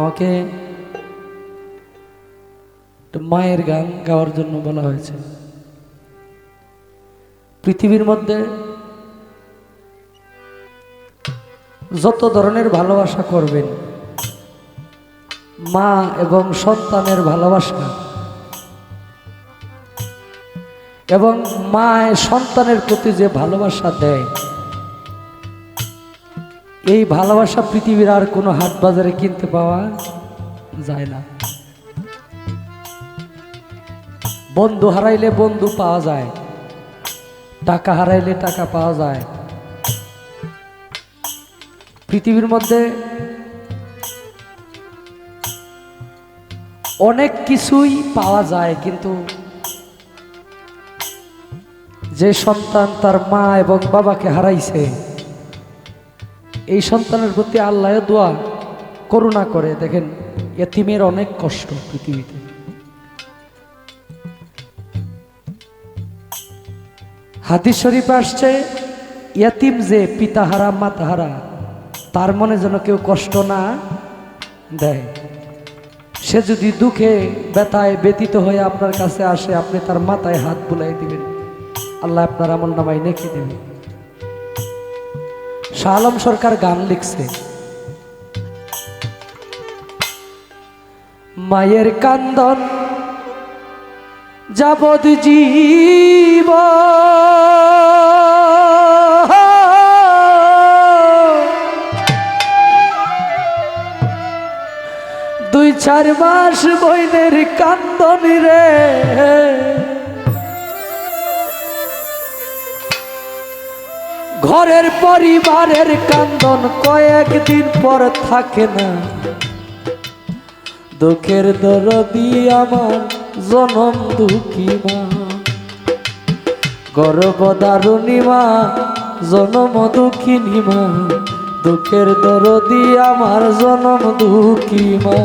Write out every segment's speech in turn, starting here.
আমাকে মায়ের গান গাওয়ার জন্য বলা হয়েছে। পৃথিবীর মধ্যে যত ধরনের ভালোবাসা করবেন, মা এবং সন্তানের ভালোবাসা এবং মা সন্তানের প্রতি যে ভালোবাসা দেয় এই ভালোবাসা পৃথিবীর আর কোনো হাট বাজারে কিনতে পাওয়া যায় না। বন্ধু হারাইলে বন্ধু পাওয়া যায়, টাকা হারাইলে টাকা পাওয়া যায়। পৃথিবীর মধ্যে অনেক কিছুই পাওয়া যায়, কিন্তু যে সন্তান তার মা এবং বাবাকে হারাইছে এই সন্তানের প্রতি আল্লাহ দোয়া, করুণা করে। দেখেন, এতিমের অনেক কষ্ট পৃথিবীতে। হাদিস শরীফ আসছে ইয়াতিম যে পিতাহারা, মাতাহারা, তার মনে যেন কেউ কষ্ট না দেয়। সে যদি দুঃখে, ব্যথায় ব্যতীত হয়ে আপনার কাছে আসে, আপনি তার মাথায় হাত বুলাই দিবেন। আল্লাহ আপনার আমল নামাই নেকি দেবেন। শাহ আলম সরকার গান লিখছে। মায়ের কান্দন যাবদ জীব। দুই চার মাস বইনের কান্দন রে। ঘরের পরিবারের কান্দন কয়েকদিন পর থাকে না। দুঃখের দরদি আমার জনম দুঃখী মা। গর্ভদারুণী মা, জনম দুঃখিনী মা। দুঃখের দরদি আমার জনম দুঃখী মা।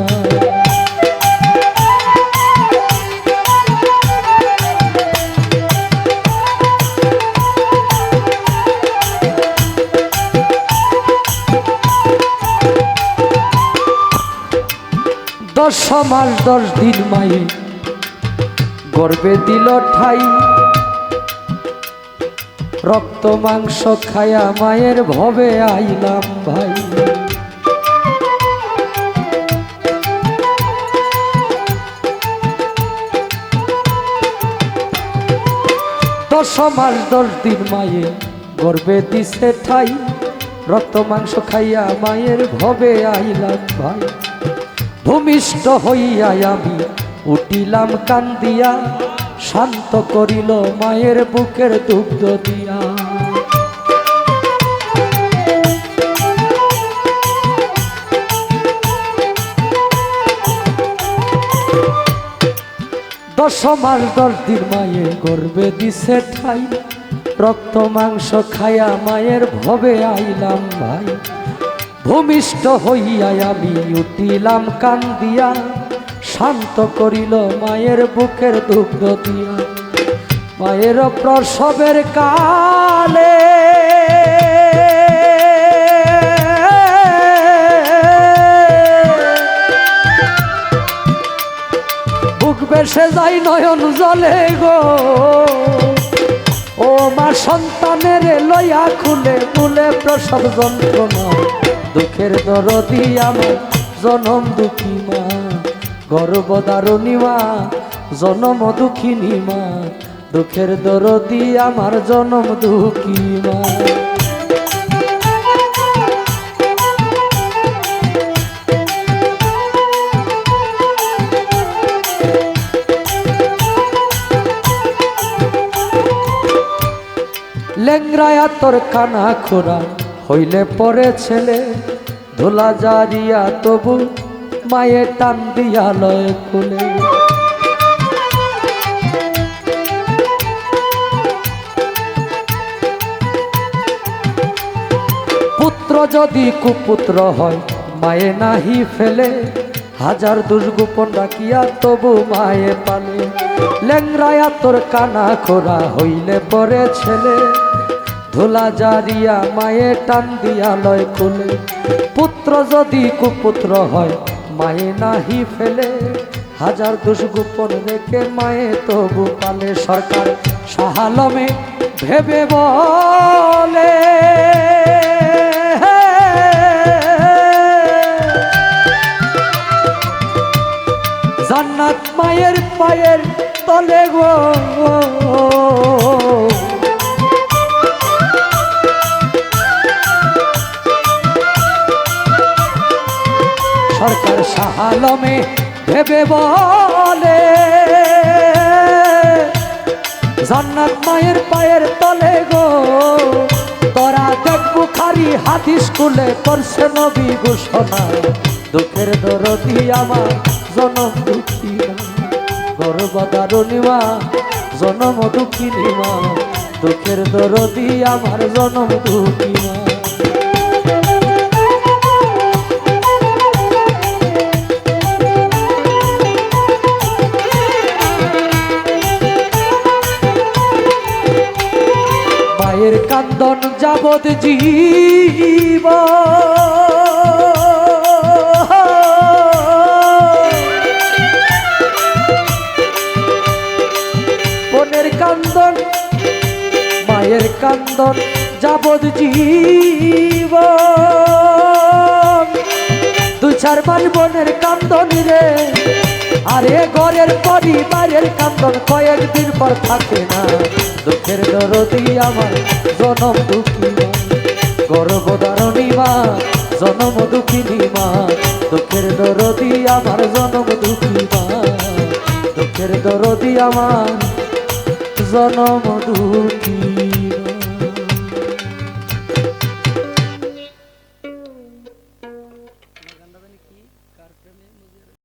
দশ মাস, দশ দিন মায়ে গর্বে দিল ঠাই। রক্ত, মাংস খায়া মায়ের ভবে আইলাম ভাই। দশ মাস, দশ দিন মায়ে গর্বে দিছে ঠাই। রক্ত, মাংস খাইয়া মায়ের ভবে আইলাম ভাই। ভূমিষ্ঠ হইয়া আমি উঠিলাম কান্দিয়া, শান্ত করিল মায়ের বুকের দুগ্ধ দিয়া। দশ মাস দশ দিন মায়ে গর্বে দিছে ঠাই, রক্ত মাংস খায়া মায়ের ভবে আইলাম ভাই। ভূমিষ্ঠ হইয়া আমি উঠিলাম কান্দিয়া, শান্ত করিল মায়ের বুকের দুগ্ধ দিয়া। মায়ের প্রসবের কালে বুক বেসে যাই নয়ন জলে গো। ও মা সন্তানের লইয়া খুলে খুলে প্রসব যন্ত্রণা। দুঃখের দরদি আমার জনম দুঃখী মা। গর্ভদারণী মা, জনম দুঃখিনী মা। দুঃখের দরদি আমার জনম দুঃখী মা। লেংরায়া তোর কানা খোরা হইলে পরে ছেলে, ধোলা জারিয়া তবু মায়ে টান দিয়া লয় কোলে পুত্র যদি কুপুত্র হয়, মায়ে নাহি ফেলে। হাজার দুর্গোপন রাখিয়া তবু মায়ে পালে। লেংরায়া তোর কানা খোরা হইলে পরে ছেলে ধুলা জারিয়া মায়ে টান দিয়া লয় খুলে পুত্র যদি কুপুত্র হয়, মায়ে নাহি ফেলে। হাজার দোষ গোপন রেখে মায়ে তবু পালে সরকার। সাহালমে ভেবে বলে। জান্নাত মায়ের পায়ের তলে গো। সাহালমে ভেবে বলে। জান্নাত মায়ের পায়ের তলে গো, তোরা দেখব খারি হাতি স্কুলে করছে নবী ঘোষণা। দুঃখের দরদি আমার জনম দুঃখী গর্বদারুণিমা জনম দুঃখিনী মা দুঃখের দরদি আমার জনম দুঃখী মা মায়ের কান্দন যাবত জীব। বোনের কান্দন, মায়ের কান্দন যাবত জীব। দু চার মাস বোনের কান্দন রে। আরে ঘরের পরিবারের কান্দন কয়েকদিন পর থাকে না। দুঃখের দরদি আমার জনম দুঃখী মা। গর্ভধারণী মা, জনম দুঃখিনী মা। দুঃখের দরদি আমার জনম দুঃখী মা। দুঃখের দরদি আমার জনম দুঃখী